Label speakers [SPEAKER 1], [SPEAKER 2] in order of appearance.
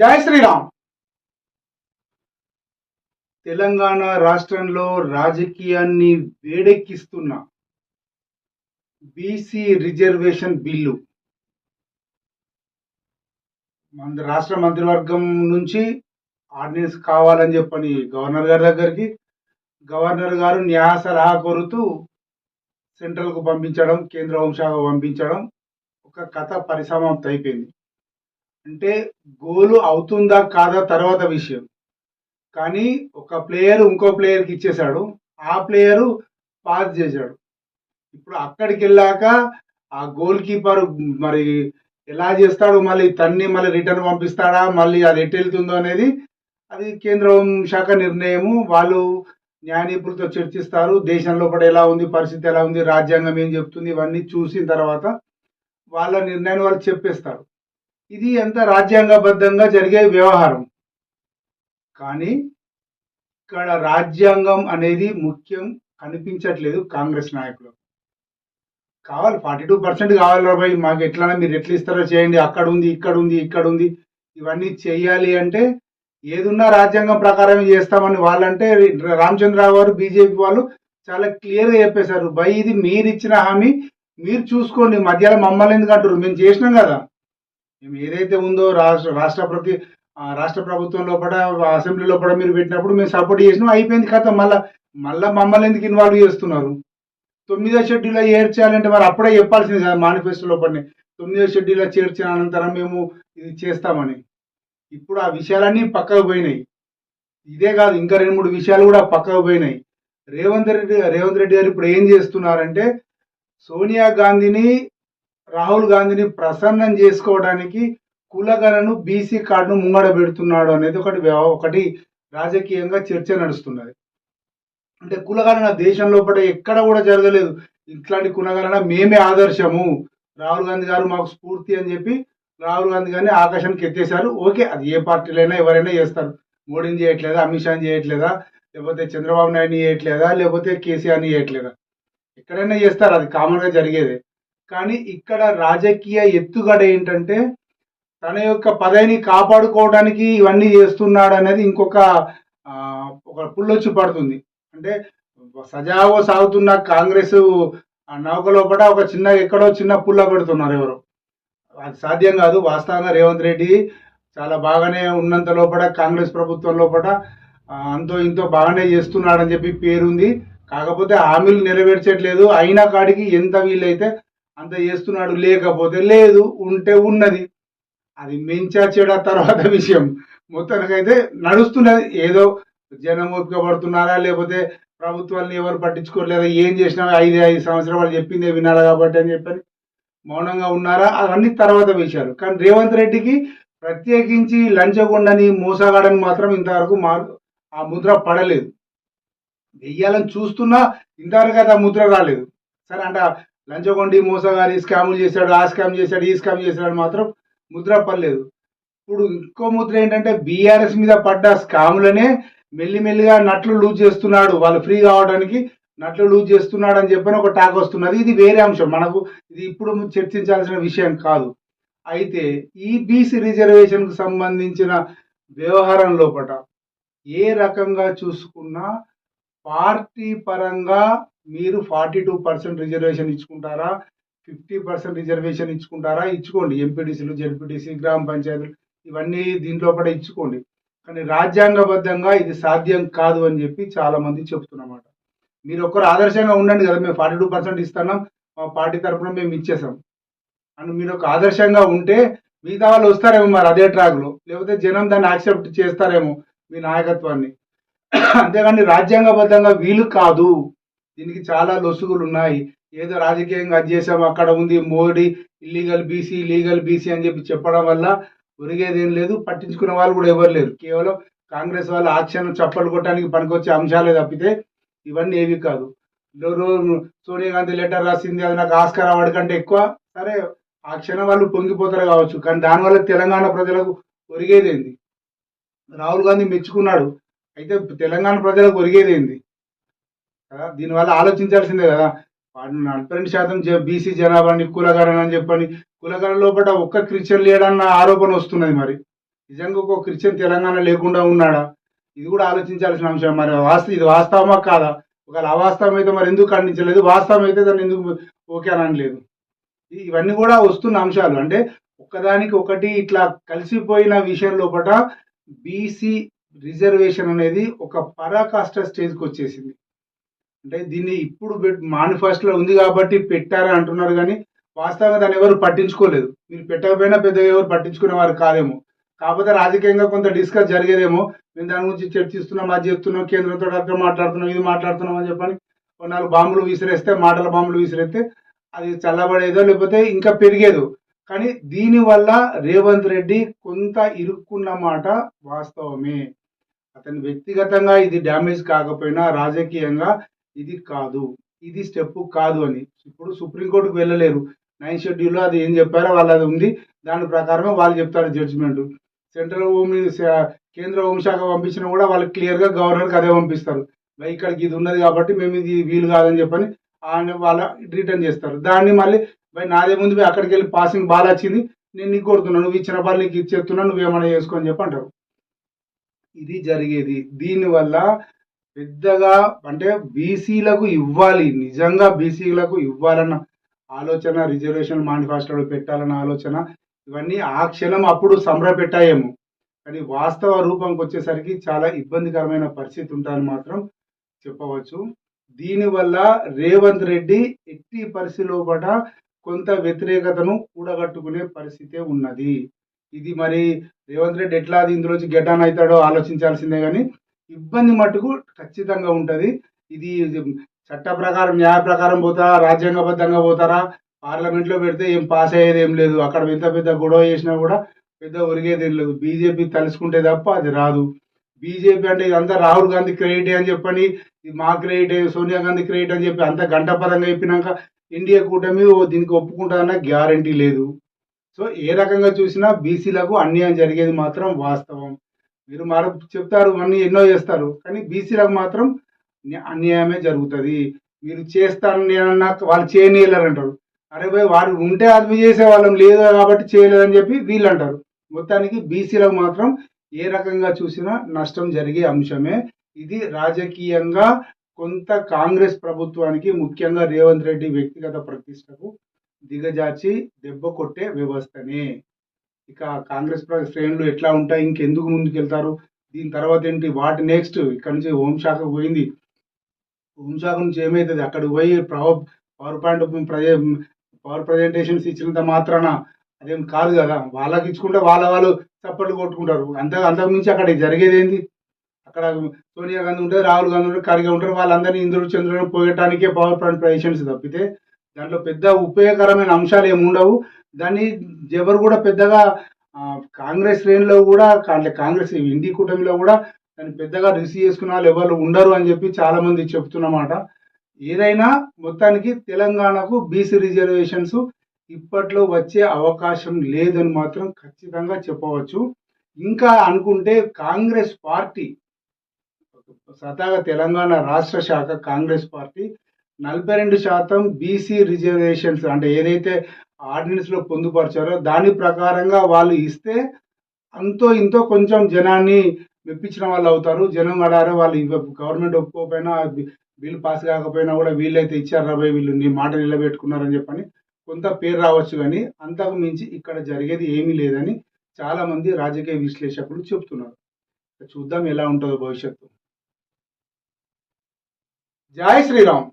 [SPEAKER 1] జై శ్రీరామ్. తెలంగాణ రాష్ట్రంలో రాజకీయాన్ని వేడెక్కిస్తున్న బీసీ రిజర్వేషన్ బిల్లు. మన రాష్ట్ర మంత్రివర్గం నుంచి ఆర్డినెన్స్ కావాలని చెప్పని గవర్నర్ గారి దగ్గరికి గవర్నర్ గారు న్యాయ సలహా కోరుతూ సెంట్రల్కు పంపించడం కేంద్ర హోంశాఖ పంపించడం ఒక కథ పరిసమాప్తి అయిపోయింది అంటే గోలు అవుతుందా కాదా తర్వాత విషయం. కానీ ఒక ప్లేయర్ ఇంకో ప్లేయర్కి ఇచ్చేశాడు. ఆ ప్లేయరు పాస్ చేశాడు. ఇప్పుడు అక్కడికి వెళ్ళాక ఆ గోల్ కీపర్ మరి ఎలా చేస్తాడు? మళ్ళీ తన్ని మళ్ళీ రిటర్న్ పంపిస్తాడా? మళ్ళీ అది ఎటు వెళ్తుందో అనేది అది కేంద్రం శాఖ నిర్ణయము. వాళ్ళు న్యాయ నిపుణులతో చర్చిస్తారు. దేశం లోపల ఎలా ఉంది? పరిస్థితి ఎలా ఉంది? రాజ్యాంగం ఏం చెప్తుంది? ఇవన్నీ చూసిన తర్వాత వాళ్ళ నిర్ణయాన్ని వాళ్ళు చెప్పేస్తారు. ఇది ఎంత రాజ్యాంగబద్ధంగా జరిగే వ్యవహారం. కానీ ఇక్కడ రాజ్యాంగం అనేది ముఖ్యం కనిపించట్లేదు కాంగ్రెస్ నాయకులు. కావాలి ఫార్టీ టూ పర్సెంట్ కావాలి రాబాయ్ మాకు ఎట్లన్నా మీరు ఎట్లా ఇస్తారో చేయండి అక్కడ ఉంది ఇక్కడ ఉంది ఇక్కడ ఉంది ఇవన్నీ చేయాలి అంటే ఏదున్నా రాజ్యాంగం ప్రకారం చేస్తామని వాళ్ళంటే రామచంద్రరావు గారు బీజేపీ వాళ్ళు చాలా క్లియర్గా చెప్పేశారు. బై ఇది మీరు ఇచ్చిన హామీ మీరు చూసుకోండి మధ్యలో మమ్మల్ని ఎందుకు అంటారు మేము చేసినాం కదా. ఏదైతే ఉందో రాష్ట్ర రాష్ట్ర ప్రతి రాష్ట్ర ప్రభుత్వం లోపల అసెంబ్లీ లోపల మీరు పెట్టినప్పుడు మేము సపోర్ట్ చేసినాం. అయిపోయింది కథ. మళ్ళా మళ్ళీ మమ్మల్ని ఎందుకు ఇన్వాల్వ్ చేస్తున్నారు? తొమ్మిదో షెడ్యూల్లో చేర్చాలంటే మరి అప్పుడే చెప్పాల్సింది కదా మేనిఫెస్టో లోపలనే. తొమ్మిదో షెడ్యూల్లో చేర్చిన అనంతరం మేము ఇది చేస్తామని. ఇప్పుడు ఆ విషయాలన్నీ పక్కకు పోయినాయి. ఇదే కాదు ఇంకా రెండు మూడు విషయాలు కూడా పక్కకు పోయినాయి. రేవంత్ రెడ్డి రేవంత్ రెడ్డి గారు ఇప్పుడు ఏం చేస్తున్నారంటే సోనియా గాంధీని రాహుల్ గాంధీని ప్రసన్నం చేసుకోవడానికి కులగణను బీసీ కార్డును ముంగడ పెడుతున్నాడు అనేది ఒకటి ఒకటి రాజకీయంగా చర్చ నడుస్తున్నది. అంటే కులగణన దేశం లోపల ఎక్కడ కూడా జరగలేదు. ఇట్లాంటి కులగణన మేమే ఆదర్శము. రాహుల్ గాంధీ గారు మాకు స్ఫూర్తి అని చెప్పి రాహుల్ గాంధీ గారిని ఆకాశానికి ఎత్తేశారు. ఓకే అది ఏ పార్టీలైనా ఎవరైనా చేస్తారు. మోడీని చేయట్లేదా? అమిత్ షాని చేయట్లేదా? లేకపోతే చంద్రబాబు నాయుడుని చేయట్లేదా? లేకపోతే కేసీఆర్ని చేయట్లేదా? ఎక్కడైనా చేస్తారు. అది కామన్గా జరిగేదే. కానీ ఇక్కడ రాజకీయ ఎత్తుగడ ఏంటంటే తన యొక్క పదవిని కాపాడుకోవడానికి ఇవన్నీ చేస్తున్నాడు అనేది ఇంకొక ఒక పుల్లొచ్చి పడుతుంది. అంటే సజావో సాగుతున్న కాంగ్రెస్ ఆ కూడా ఒక చిన్న ఎక్కడో చిన్న పుల్ల పెడుతున్నారు ఎవరు. అది సాధ్యం కాదు. వాస్తవంగా రేవంత్ రెడ్డి చాలా బాగానే ఉన్నంత లోపల కాంగ్రెస్ ప్రభుత్వం లోపల అంతో ఇంతో బాగానే చేస్తున్నాడని చెప్పి పేరుంది. కాకపోతే హామీలు నెరవేర్చట్లేదు. అయినా కాడికి ఎంత వీలైతే అంత చేస్తున్నాడు లేకపోతే లేదు ఉంటే ఉన్నది. అది మెంచా చెడ తర్వాత విషయం. మొత్తానికైతే నడుస్తున్నది. ఏదో జనం ఓపిక పడుతున్నారా లేకపోతే ప్రభుత్వాన్ని ఎవరు పట్టించుకోలేదా ఏం చేసినా ఐదు ఐదు సంవత్సరాలు వాళ్ళు చెప్పిందే వినాలి కాబట్టి అని చెప్పని మౌనంగా ఉన్నారా అవన్నీ తర్వాత విషయాలు. కానీ రేవంత్ రెడ్డికి ప్రత్యేకించి లంచగొండని మోసగాడని మాత్రం ఇంతవరకు మా ఆ ముద్ర పడలేదు. వెయ్యాలని చూస్తున్నా ఇంతవరకు అయితే ఆ ముద్ర రాలేదు. సరే అంటే లంచగొండి మోసగారి స్కాములు చేశాడు ఆ స్కామ్ చేశాడు ఈ స్కామ్ చేశాడు మాత్రం ముద్ర పడలేదు. ఇప్పుడు ఇంకో ముద్ర ఏంటంటే బీఆర్ఎస్ మీద పడ్డ స్కాములనే మెల్లిమెల్లిగా నట్లు లూజ్ చేస్తున్నాడు. వాళ్ళు ఫ్రీ కావడానికి నట్లు లూజ్ చేస్తున్నాడు అని చెప్పని ఒక టాక్ వస్తున్నది. ఇది వేరే అంశం. మనకు ఇది ఇప్పుడు చర్చించాల్సిన విషయం కాదు. అయితే ఈ బీసీ రిజర్వేషన్కు సంబంధించిన వ్యవహారం లోపల ఏ రకంగా చూసుకున్నా పార్టీ పరంగా మీరు ఫార్టీ టూ పర్సెంట్ రిజర్వేషన్ ఇచ్చుకుంటారా? ఫిఫ్టీ పర్సెంట్ రిజర్వేషన్ ఇచ్చుకుంటారా? ఇచ్చుకోండి. ఎంపీటీసీలు జెడ్పీటీసీ గ్రామ పంచాయతీలు ఇవన్నీ దీంట్లో కూడా ఇచ్చుకోండి. కానీ రాజ్యాంగబద్ధంగా ఇది సాధ్యం కాదు అని చెప్పి చాలామంది చెప్తున్నమాట. మీరు ఒక్కరు ఆదర్శంగా ఉండండి కదా. మేము ఫార్టీ టూ పర్సెంట్ ఇస్తున్నాం. మా పార్టీ తరఫున మేము ఇచ్చేసాం. అని మీరు ఒక ఆదర్శంగా ఉంటే మిగతా వాళ్ళు వస్తారేమో మరి అదే ట్రాక్లో. లేకపోతే జనం దాన్ని యాక్సెప్ట్ చేస్తారేమో మీ నాయకత్వాన్ని. అంతేగాని రాజ్యాంగబద్ధంగా వీలు కాదు. దీనికి చాలా లొసుగులు ఉన్నాయి ఏదో రాజకీయంగా అది చేసాం అక్కడ ఉంది Modi illegal BC legal BC అని చెప్పి చెప్పడం వల్ల ఒరిగేదేం లేదు. పట్టించుకున్న వాళ్ళు కూడా ఎవరు లేరు. కేవలం కాంగ్రెస్ వాళ్ళు ఆక్షన్ చప్పలు కొట్టడానికి పనికొచ్చే అంశాలే తప్పితే ఇవన్నీ ఏవి కాదు. సోనియా గాంధీ లెటర్ రాసింది అది నాకు ఆస్కార్ అవార్డు కంటే ఎక్కువ. సరే ఆ క్షణం వాళ్ళు పొంగిపోతారు కావచ్చు కానీ దానివల్ల తెలంగాణ ప్రజలకు ఒరిగేది ఏంది రాహుల్ గాంధీ మెచ్చుకున్నాడు. అయితే తెలంగాణ ప్రజలకు ఒరిగేదేంది? కదా దీనివల్ల ఆలోచించాల్సిందే కదా. వాడు నలభై రెండు శాతం బీసీ జనాభాని కులగణన అని చెప్పని కులగణన లోపల ఒక్క క్రిస్టియన్ లేడన్న ఆరోపణ వస్తున్నది మరి. నిజంగా ఒక క్రిస్టియన్ తెలంగాణ లేకుండా ఉన్నాడా? ఇది కూడా ఆలోచించాల్సిన అంశం మరి. వాస్తవ ఇది వాస్తవమా కాదా? ఒకవేళ అవాస్తవం అయితే మరి ఎందుకు ఖండించలేదు? వాస్తవం అయితే దాన్ని ఎందుకు ఓకే అని అనలేదు? ఇవన్నీ కూడా వస్తున్న అంశాలు. అంటే ఒకదానికి ఒకటి ఇట్లా కలిసిపోయిన విషయం లోపల బీసీ రిజర్వేషన్ అనేది ఒక పరాకాష్ట స్టేజ్కి వచ్చేసింది. అంటే దీన్ని ఇప్పుడు మేనిఫెస్టోలో ఉంది కాబట్టి పెట్టారని అంటున్నారు కానీ వాస్తవంగా దాన్ని ఎవరు పట్టించుకోలేదు. మీరు పెట్టకపోయినా పెద్దగా ఎవరు పట్టించుకునే వారు కాదేమో. కాకపోతే రాజకీయంగా కొంత డిస్కస్ జరిగేదేమో. మేము దాని గురించి చర్చిస్తున్నాం అది చెప్తున్నాం కేంద్రంతో అక్కడ మాట్లాడుతున్నాం ఇది మాట్లాడుతున్నాం అని చెప్పని ఓ నాలుగు బాంబులు విసిరేస్తే మాటల బాంబులు విసిరేస్తే అది చల్లబడేదో లేకపోతే ఇంకా పెరిగేదో. కానీ దీనివల్ల రేవంత్ రెడ్డి కొంత ఇరుక్కున్న మాట వాస్తవమే. అతని వ్యక్తిగతంగా ఇది డ్యామేజ్ కాకపోయినా రాజకీయంగా ఇది కాదు ఇది స్టెప్ కాదు అని. ఇప్పుడు సుప్రీంకోర్టుకు వెళ్ళలేరు. నైన్ షెడ్యూల్లో అది ఏం చెప్పారో వాళ్ళు అది ఉంది. దాని ప్రకారమే వాళ్ళు చెప్తారు జడ్జిమెంట్. సెంట్రల్ హోమ్ కేంద్ర హోంశాఖ పంపించినా కూడా వాళ్ళు క్లియర్గా గవర్నర్కి అదే పంపిస్తారు. ఇక్కడికి ఇది ఉన్నది కాబట్టి మేము ఇది వీలు కాదని చెప్పని ఆయన వాళ్ళ రిటర్న్ చేస్తారు. దాన్ని మళ్ళీ భయ్ నాదే ముందు అక్కడికి వెళ్ళి పాసింగ్ బాల్ వచ్చింది నేను నీకు కొడుతున్నాను నువ్వు ఇచ్చిన బాల్ నీకు ఇచ్చేస్తున్నా నువ్వేమైనా ఏమైనా అని చెప్పి అంటారు. ఇది జరిగేది. దీనివల్ల పెద్దగా అంటే బీసీలకు ఇవ్వాలి నిజంగా బీసీలకు ఇవ్వాలన్న ఆలోచన రిజర్వేషన్ మేనిఫెస్టోలో పెట్టాలన్న ఆలోచన ఇవన్నీ ఆ క్షణం అప్పుడు సంబరపెట్టాయేమో కానీ వాస్తవ రూపంకి వచ్చేసరికి చాలా ఇబ్బందికరమైన పరిస్థితి ఉంటుందని మాత్రం చెప్పవచ్చు. దీనివల్ల రేవంత్ రెడ్డి ఎట్టి పరిస్థితిలో కూడా కొంత వ్యతిరేకతను కూడగట్టుకునే పరిస్థితే ఉన్నది. ఇది మరి రేవంత్ రెడ్డి ఎట్లా అది ఇందులోంచి గెటాన్ అవుతాడో ఆలోచించాల్సిందే కానీ ఇబ్బంది మట్టుకు ఖచ్చితంగా ఉంటుంది. ఇది చట్ట ప్రకారం న్యాయ ప్రకారం పోతారా? రాజ్యాంగబద్ధంగా పోతారా? పార్లమెంట్లో పెడితే ఏం పాస్ అయ్యేది ఏం లేదు. అక్కడ పెద్ద పెద్ద గొడవ చేసినా కూడా పెద్ద ఒరిగేది ఏం లేదు. బీజేపీ తలుసుకుంటే తప్ప అది రాదు. బీజేపీ అంటే ఇదంతా రాహుల్ గాంధీ క్రెడిట్ అని చెప్పని ఇది మా క్రెడిట్ సోనియా గాంధీ క్రెడిట్ అని చెప్పి అంత గంటపరంగా చెప్పినాక ఇండియా కూటమి ఓ దీనికి ఒప్పుకుంటుందన్న గ్యారంటీ లేదు. సో ఏ రకంగా చూసినా బీసీలకు అన్యాయం జరిగేది మాత్రం వాస్తవం. మీరు మరి చెప్తారు అన్ని ఎన్నో చేస్తారు కానీ బీసీలకు మాత్రం అన్యాయమే జరుగుతుంది. మీరు చేస్తారని నేనన్నా వాళ్ళు చేయనీయలేరు అంటారు. అరే పోయి వారు ఉంటే అది చేసే వాళ్ళం లేదు కాబట్టి చేయలేదని చెప్పి వీళ్ళు అంటారు. మొత్తానికి బీసీలకు మాత్రం ఏ రకంగా చూసినా నష్టం జరిగే అంశమే. ఇది రాజకీయంగా కొంత కాంగ్రెస్ ప్రభుత్వానికి ముఖ్యంగా రేవంత్ రెడ్డి వ్యక్తిగత ప్రతిష్టకు దిగజార్చి దెబ్బ కొట్టే వ్యవస్థనే. ఇక కాంగ్రెస్ శ్రేణులు ఎట్లా ఉంటాయి ఇంకెందుకు ముందుకెళ్తారు? దీని తర్వాత ఏంటి వాటి నెక్స్ట్ ఇక్కడ నుంచి హోంశాఖ పోయింది. హోంశాఖ నుంచి ఏమవుతుంది అక్కడికి పోయి పవర్ పవర్ పాయింట్ ప్రజే పవర్ ప్రజెంటేషన్స్ ఇచ్చినంత మాత్రాన అదేం కాదు కదా? వాళ్ళకి ఇచ్చుకుంటే వాళ్ళ వాళ్ళు చప్పట్లు కొట్టుకుంటారు. అంత అంతకుమించి అక్కడ జరిగేది ఏంది? అక్కడ సోనియా గాంధీ ఉంటారు రాహుల్ గాంధీ ఉంటారు ఖర్గే ఉంటారు. వాళ్ళందరినీ ఇంద్రుడు చంద్రుడు పోయటానికే పవర్ పాయింట్ ప్రజెంటేషన్స్ తప్పితే దాంట్లో పెద్ద ఉపయోగకరమైన అంశాలు ఏమి ఉండవు. దాన్ని ఎవరు కూడా పెద్దగా కాంగ్రెస్ శ్రేణిలో కూడా అంటే కాంగ్రెస్ ఇండి కూటమిలో కూడా దాన్ని పెద్దగా రిసీవ్ చేసుకున్న వాళ్ళు ఎవరు ఉండరు అని చెప్పి చాలామంది చెప్తున్నమాట ఏదైనా మొత్తానికి తెలంగాణకు బీసీ రిజర్వేషన్స్ ఇప్పట్లో వచ్చే అవకాశం లేదని మాత్రం ఖచ్చితంగా చెప్పవచ్చు. ఇంకా అనుకుంటే కాంగ్రెస్ పార్టీ సతాగా తెలంగాణ రాష్ట్ర శాఖ కాంగ్రెస్ పార్టీ నలభై రెండు శాతం బీసీ రిజర్వేషన్స్ అంటే ఏదైతే ఆర్డినెన్స్లో పొందుపరిచారో దాని ప్రకారంగా వాళ్ళు ఇస్తే అంతో ఇంతో కొంచెం జనాన్ని మెప్పించిన వాళ్ళు అవుతారు. జనం అడారో వాళ్ళు గవర్నమెంట్ ఒప్పుకోకపోయినా బిల్ పాస్ కాకపోయినా కూడా వీళ్ళైతే ఇచ్చారు రాబోయే వీళ్ళు నీ మాట నిలబెట్టుకున్నారని చెప్పని కొంత పేరు రావచ్చు కానీ అంతకు మించి ఇక్కడ జరిగేది ఏమీ లేదని చాలా మంది రాజకీయ విశ్లేషకులు చెప్తున్నారు. చూద్దాం ఎలా ఉంటుందో భవిష్యత్తు. జై శ్రీరామ్!